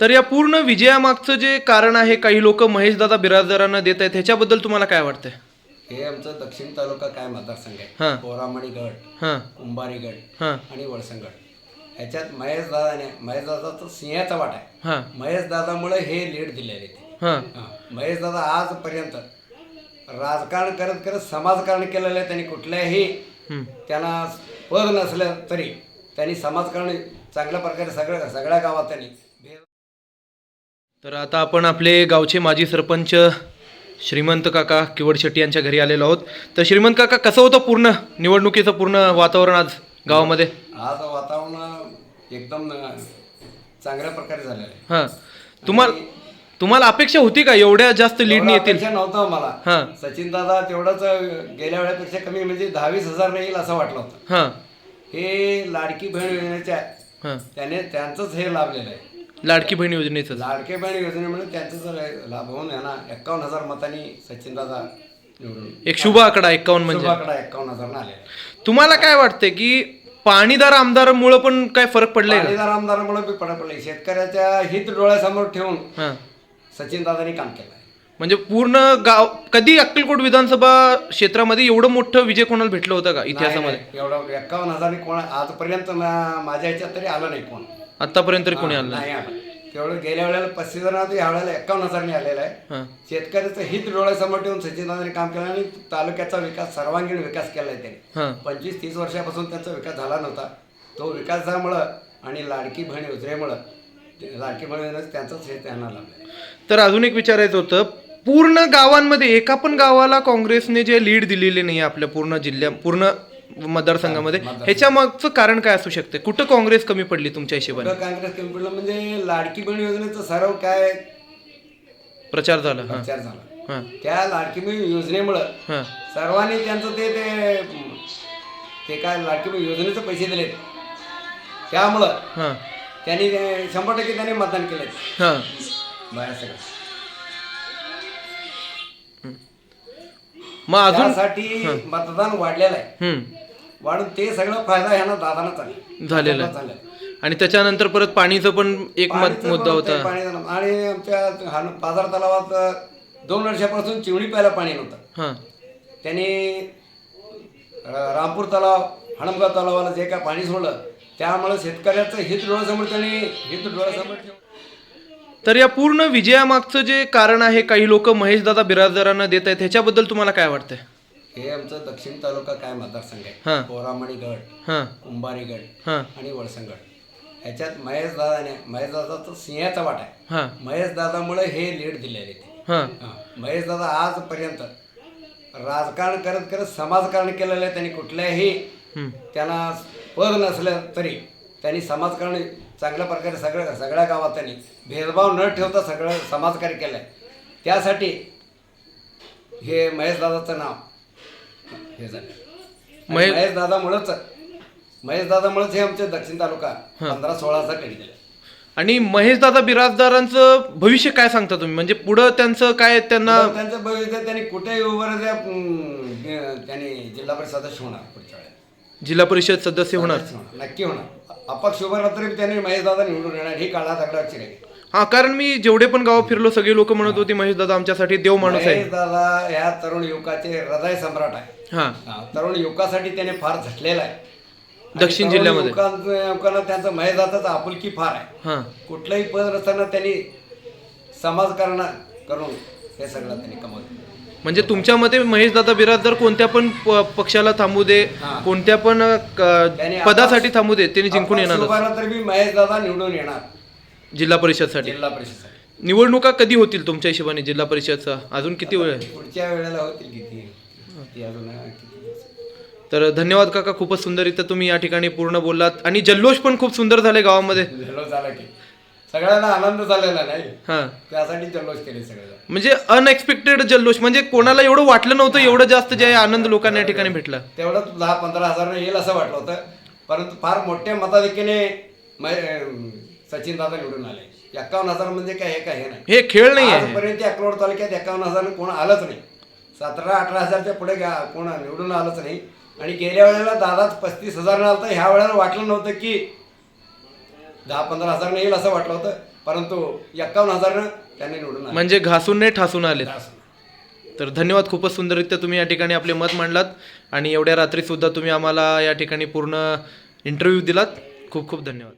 तर या पूर्ण विजयामागचं जे कारण आहे काही लोक महेशदादा बिराजदारांना देत आहेत ह्याच्याबद्दल तुम्हाला काय वाटतंय? हे आमचं दक्षिण तालुका काय मतदारसंघ हां. आहे पोरामणी गड हां. कुंभारी गड हां. आणि वळसंग गड. ह्याच्यात महेश दादाने महेश दादाचा सिंहाचा वाटा आहे. हां. महेश दादामुळे हे लीड दिलेले ते. हां. महेश दादा आजपर्यंत राजकारण करत करत समाजकारण केलेलं आहे त्यांनी कुठल्याही हं. त्यांना पद नसलं तरी त्यांनी समाजकारण चांगल्या प्रकारे सगळ्या सगळ्या गावात त्यांनी तर आता आपण आपले गावचे माजी सरपंच श्रीमंत काका किवड शेट्टी यांच्या घरी आलेलो आहोत. तर श्रीमंत काका कसं होतं पूर्ण निवडणुकीचं पूर्ण वातावरण आज गावामध्ये? आज वातावरण एकदम चांगल्या प्रकारे झालेलं आहे. हां. तुम्हाला तुम्हाला अपेक्षा होती का एवढ्या जास्त लीडनी एवढं येतील अपेक्षा नव्हतं मला हां. सचिन दादा तेवढंच गेल्या वेळेपेक्षा कमी म्हणजे दहावीस हजार येईल असं वाटलं होतं. हां. हे लाडकी बहीण योजनेच्या हां. त्याने त्यांचंच हे लाभलेलं आहे. लाडकी बहीण योजनेचं. लाडके बहीण योजनेमुळे त्यांचंच लाभ होऊन यांना एक्कावन्न हजार मतांनी सचिन दादा निवडून एक शुभ आकडा एक्कावन्न म्हणजे. सुरुवाकडा एक्कावन्न हजार आले तुम्हाला काय वाटतंय की पाणीदार आमदारामुळं पण काय फरक पडलाय का? पाणीदार आमदारामुळे पडा पडले शेतकऱ्याच्या हित डोळ्यासमोर ठेवून हां. सचिन दादांनी काम केलं म्हणजे पूर्ण गाव कधी अक्कलकोट विधानसभा क्षेत्रामध्ये एवढं मोठं विजय कोणाला भेटलं होतं का इतिहासामध्ये? एवढं एक्कावन्न हजार कोण आजपर्यंत मा- माझ्या ह्याच्यात तरी आलं नाही कोण. आतापर्यंत तरी कोणी आलं नाही. नाही आलं. तेवढं गेल्या वेळेला पस्तीस होते ह्या वेळेला एक्कावन्न हजारनी आलेलं आहे. हां. शेतकऱ्याचं हित डोळ्यासमोर ठेवून सचिनदादांनी काम केलं आणि तालुक्याचा विकास सर्वांगीण विकास केला आहे त्यांनी. हां. पंचवीस तीस वर्षापासून त्यांचा विकास झाला नव्हता. तो विकासामुळं आणि लाडकी बहीण योजनेमुळं ते लाडकी बहीण त्यांचंच हे त्यांना लाभलं तर अजून एक विचारायचं होतं पूर्ण गावांमध्ये एका पण गावाला काँग्रेसने जे लीड दिलेले नाही आपल्या पूर्ण जिल्ह्या पूर्ण मतदारसंघामध्ये ह्याच्या मागचं कारण काय असू शकते? कुठं काँग्रेस कमी पडली तुमच्या हिशोबाने? काँग्रेस कमी पडलं? म्हणजे लाडकी बहीण योजनेचं सर्व काय? प्रचार झाला हां. प्रचार झाला. हां. त्या लाडकी बहीण योजनेमुळं हां. सर्वांनी त्यांचं ते ते ते काय लाडकी बहीण योजनेचे पैसे दिलेत. त्यामुळं हां. त्यांनी ते शंभर टक्के त्यांनी मतदान केलं हां. बाहेर सगळं. मग अजून? त्यासाठी मतदान वाढलेलं आहे. हम्म, वाढून ते सगळं फायदा ह्यांना दादाना चालला. झालेलं आहे. झालं आणि त्याच्यानंतर परत पाणीचं पण एक मत पाणीचं मुद्दा पण होता. पाणी झालं. आणि आमच्या बाजार तलावात अ, दोन वर्षापासून चिवणी प्यायला पाणी नव्हतं. हां. त्यांनी अ, रामपूर तलाव हणमगाव तलावाला जे काय पाणी सोडलं त्यामुळे शेतकऱ्याचं हित डोळ्यासमोर त्यांनी हित डोळ्यासमोर ठेवून तर या पूर्ण विजयामागचं जे कारण आहे काही लोक महेशदादा बिराजदारांना देत आहेत ह्याच्याबद्दल तुम्हाला काय वाटतंय? हे आमचं दक्षिण तालुका काय मतदारसंघ हां. आहे पोरामणी गड हां. कुंभारी हां. आणि वळसंग गड. ह्याच्यात महेश दादाने महेश दादाचा सिंहाचा वाटा आहे. हां. महेश दादामुळे हे लीड दिलेले ते हां. महेश दादा आजपर्यंत राजकारण करत करत समाजकारण केलेलं आहे त्यांनी कुठल्याही. त्यांना पद नसलं तरी त्यांनी समाजकारण चांगल्या प्रकारे सगळ्या सगळ्या गावात त्यांनी भेदभाव न ठेवता सगळं समाजकार्य केलं आहे त्यासाठी हे महेश दादाचं नाव हे झालं. महेश- महेश दादामुळंच महेश दादामुळेच हे आमचे दक्षिण तालुका पंधरा सोळा हजार कधी दिले आणि महेशदादा बिराजदारांचं भविष्य काय सांगता तुम्ही? म्हणजे पुढं त्यांचं काय त्यांना त्यांचं भविष्य त्यांनी कुठेही उभं त्यांनी जिल्हा परिषद होणार पुढच्या वेळेला. जिल्हा परिषद सदस्य होणार. नक्की होणार. अपक्ष उभं राहत तरी त्यांनी महेश दादा निवडून येणार. ही काळा दगडाची राहील हा कारण मी जेवढे पण गाव फिरलो सगळे लोक म्हणत होते महेशदादा आमच्यासाठी देव माणूस आहे. महेश दादा या तरुण युवकाचे हृदय सम्राट आहे. हां. हा, तरुण युवकासाठी त्याने फार झटलेला आहे. आणि दक्षिण तरुण जिल्ह्यामध्ये. युवकांचं- युवकांना त्यांचं महेश दादाचं आपुलकी फार आहे. हां. कुठलंही पद नसताना त्यांनी समाजकारण करून हे सगळं त्यांनी कमवलं. म्हणजे तुमच्या मते महेशदादा बिराजदार कोणत्या पण प- पक्षाला थांबू दे हां. कोणत्या पण क- पदासाठी थांबू दे त्यांनी जिंकून येणार. राहिला तरी बी महेश दादा निवडून येणार. जिल्हा परिषदसाठी. जिल्हा परिषदसाठी. निवडणुका कधी होतील तुमच्या हिशोबाने जिल्हा परिषदचा? अजून किती वेळ? आहे पुढच्या वेळेला होतील किती? ती अजून किती? तर धन्यवाद काका खूपच सुंदर इथं तुम्ही या ठिकाणी पूर्ण बोललात. आणि जल्लोष पण खूप सुंदर झाले गावामध्ये. जल्लोष झाला की. सगळ्यांना आनंद झालेला नाही. हां. त्यासाठी जल्लोष केले सगळ्यांना म्हणजे अनएक्सपेक्टेड जल्लोष म्हणजे कोणाला एवढं वाटलं नव्हतं एवढं जास्त जे आनंद लोकांना या ठिकाणी भेटला? तेवढं दहा पंधरा हजार येईल असं वाटलं होतं. परंतु फार मोठ्या मताधिक्याने सचिन दादा निवडून आले. एक्कावन्न हजार म्हणजे काय हे काय हे नाही. हे खेळ नाही आहे आजपर्यंत अक्रोड तालुक्यात एकावन्न हजार कोण आलंच नाही. सतरा अठरा हजारच्या पुढे गा- कोण निवडून आलंच नाही. आणि गेल्या वेळेला दादाच पस्तीस हजार आलं तर ह्या वेळेला वाटलं नव्हतं की दहा पंधरा हजारनं येईल असं वाटलं होतं परंतु एक्कावन्न हजारनं त्यांनी निवडून. म्हणजे घासून नाही ठासून आले. तर धन्यवाद खूपच सुंदररित्या तुम्ही या ठिकाणी आपले मत मांडलात आणि एवढ्या रात्रीसुद्धा तुम्ही आम्हाला या ठिकाणी पूर्ण इंटरव्ह्यू दिलात खूप खूप धन्यवाद